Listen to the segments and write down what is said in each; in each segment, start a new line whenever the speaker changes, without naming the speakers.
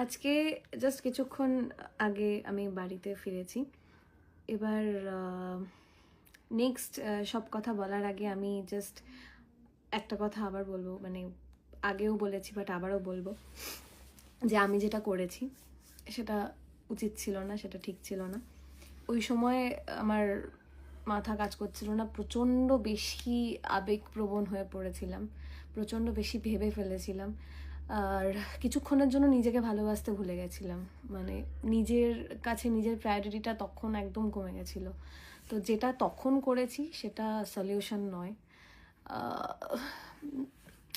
আজকে জাস্ট কিছুক্ষণ আগে আমি বাড়িতে ফিরেছি। এবার নেক্সট সব কথা বলার আগে আমি জাস্ট একটা কথা আবার বলব মানে আগেও বলেছি বাট আবারও বলব। যে আমি যেটা করেছি, সেটা উচিত ছিল না, সেটা ঠিক ছিল না। ওই সময় আমার মাথা কাজ করছিল না, প্রচণ্ড বেশি আবেগপ্রবণ হয়ে পড়েছিলাম, প্রচণ্ড বেশি ভেবে ফেলেছিলাম। আর কিছুক্ষণের জন্য নিজেকে ভালোবাসতে ভুলে গেছিলাম। মানে নিজের কাছে নিজের প্রায়োরিটিটা তখন একদম কমে গেছিল। তো যেটা তখন করেছি সেটা সলিউশন নয়।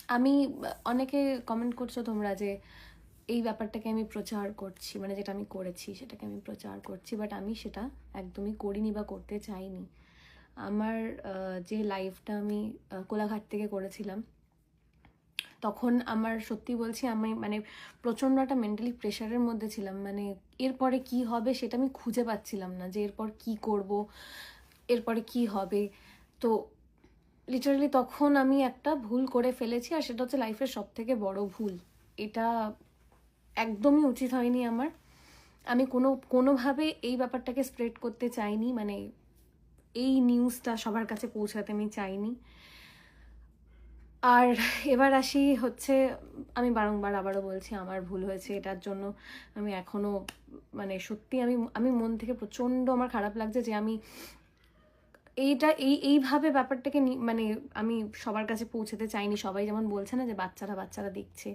আমি অনেকে কমেন্ট করছ তোমরা যে এই ব্যাপারটাকে আমি প্রচার করছি মানে যেটা আমি করেছি সেটাকে আমি প্রচার করছি বাট আমি সেটা একদমই করিনি বা করতে চাইনি। আমার যে লাইফটা আমি কোলাঘাট থেকে করেছিলাম তখন আমার সত্যি বলছি, আমি মানে প্রচণ্ড একটা মেন্টালি প্রেশারের মধ্যে ছিলাম। মানে এরপরে কি হবে সেটা আমি খুঁজে পাচ্ছিলাম না যে এরপর কি করব, এরপরে কি হবে। তো লিটারালি তখন আমি একটা ভুল করে ফেলেছি আর সেটা হচ্ছে লাইফের সব থেকে বড় ভুল। এটা একদমই উচিত হয়নি আমার। আমি কোনো, কোনোভাবে এই ব্যাপারটাকে স্প্রেড করতে চাইনি। মানে এই নিউজটা সবার কাছে পৌঁছাতে আমি চাইনি। আর এবার আসি হচ্ছে, আমি বারংবার আবারও বলছি আমার ভুল হয়েছে, এটার জন্য আমি এখনও মানে সত্যি আমি আমি মন থেকে প্রচণ্ড আমার খারাপ লাগছে যে আমি এইটা, এই, এইভাবে ব্যাপারটাকে মানে আমি সবার কাছে পৌঁছাতে চাইনি। সবাই যেমন বলছে না যে বাচ্চারা বাচ্চারা দেখছে।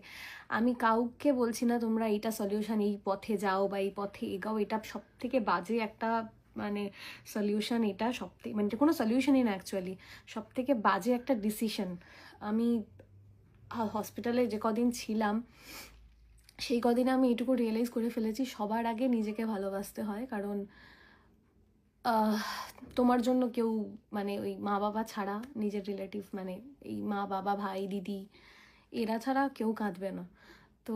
আমি কাউকে বলছি না তোমরা এইটা সলিউশন এই পথে যাও বা এই পথে এগাও, এটা সব থেকে বাজে একটা মানে সলিউশন এটা সব থেকে মানে কোনো সলিউশনই না অ্যাকচুয়ালি সব থেকে বাজে একটা ডিসিশন আমি হসপিটালে যে কদিন ছিলাম, সেই কদিনে আমি এটুকু রিয়েলাইজ করে ফেলেছি, সবার আগে নিজেকে ভালোবাসতে হয়, কারণ তোমার জন্য কেউ মানে ওই মা বাবা ছাড়া নিজের রিলেটিভ মানে এই মা বাবা ভাই, দিদি, এরা ছাড়া কেউ কাঁদবে না। তো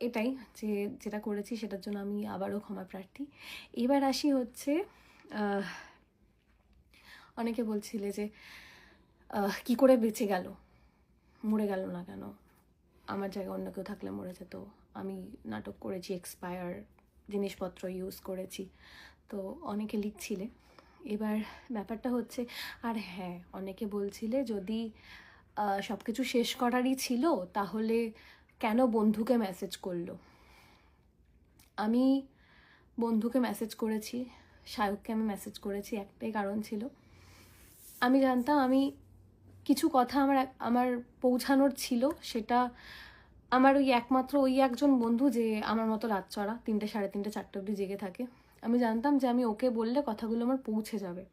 এটাই যে যেটা করেছি সেটার জন্য আমি আবারও ক্ষমা প্রার্থী। এবার আসি হচ্ছে অনেকে বলছিলে যে কি করে বেঁচে গেল? মরে গেল না কেন? আমার জায়গায় অন্য কেউ থাকলে মরে যেত। আমি নাটক করেছি এক্সপায়ার জিনিসপত্র ইউজ করেছি। তো অনেকে লিখছিলে। এবার ব্যাপারটা হচ্ছে, আর হ্যাঁ অনেকে বলছিলে যদি সব কিছু শেষ করারই ছিল, তাহলে কেন বন্ধুকে মেসেজ করল? আমি বন্ধুকে মেসেজ করেছি শায়ককে আমি মেসেজ করেছি, একটাই কারণ ছিল। আমি জানতাম আমি কিছু কথা আমার আমার পৌঁছানোর ছিল, সেটা আমার ওই একমাত্র ওই একজন বন্ধু যে আমার মতো রাত চড়া, তিনটে, সাড়ে তিনটে, চারটে অবধি জেগে থাকে। আমি জানতাম যে আমি ওকে বললে কথাগুলো আমার পৌঁছে যাবে।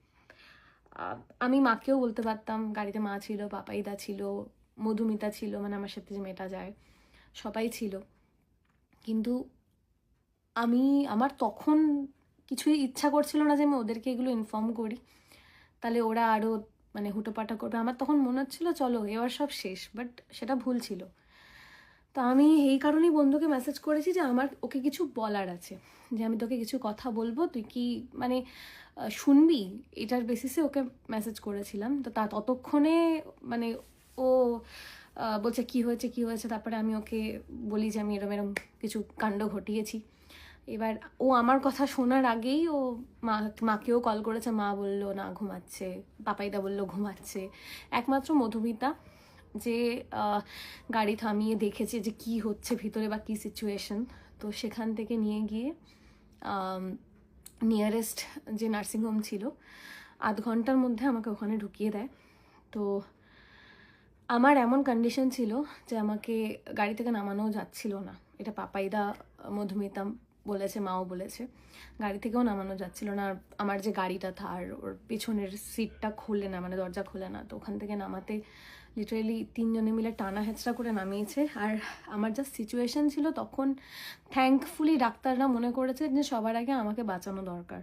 আমি মাকেও বলতে পারতাম, গাড়িতে মা ছিল, পাপাইদা ছিল, মধুমিতা ছিল মানে আমার সাথে যে মেয়েটা যায়। সবাই ছিল। কিন্তু আমি, আমার তখন কিছুই ইচ্ছা করছিল না যে আমি ওদেরকে এগুলো ইনফর্ম করি। তাহলে ওরা আরও মানে হুটোপাটা করবে। আমার তখন মনে হচ্ছিল, চলো এবার সব শেষ বাট সেটা ভুল ছিল। তো আমি এই কারণেই বন্ধুকে মেসেজ করেছি যে আমার ওকে কিছু বলার আছে, যে আমি তোকে কিছু কথা বলব, তুই কি মানে শুনবি? এটার বেসিসে ওকে মেসেজ করেছিলাম। তো তা ততক্ষণে মানে ও বলছে, কি হয়েছে কি হয়েছে? তারপরে আমি ওকে বলি যে, আমি এরম এরম কিছু কাণ্ড ঘটিয়েছি। এবার ও আমার কথা শোনার আগেই ও মা, মাকেও কল করেছে। মা বলল, না, ঘুমাচ্ছে। পাপাইদা বলল, ঘুমাচ্ছে। একমাত্র মধুমিতা যে গাড়ি থামিয়ে দেখেছে যে, কি হচ্ছে ভিতরে বা কি সিচুয়েশন তো সেখান থেকে নিয়ে গিয়ে নিয়ারেস্ট যে নার্সিংহোম ছিল, আধ ঘণ্টার মধ্যে আমাকে ওখানে ঢুকিয়ে দেয়। তো আমার এমন কন্ডিশন ছিল যে আমাকে গাড়ি থেকে নামানোও যাচ্ছিল না। এটা পাপাইদা মধুমিতা বলেছে, মাও বলেছে। গাড়ি থেকেও নামানো যাচ্ছিল না। আমার যে গাড়িটা থার ওর পেছনের সিটটা খোলে না মানে দরজা খোলে না। তো ওখান থেকে নামাতে লিটারেলি তিনজনে মিলে টানা হেঁচড়া করে নামিয়েছে। আর আমার যা সিচুয়েশন ছিল তখন থ্যাঙ্কফুলি ডাক্তাররা মনে করেছে যে সবার আগে আমাকে বাঁচানো দরকার।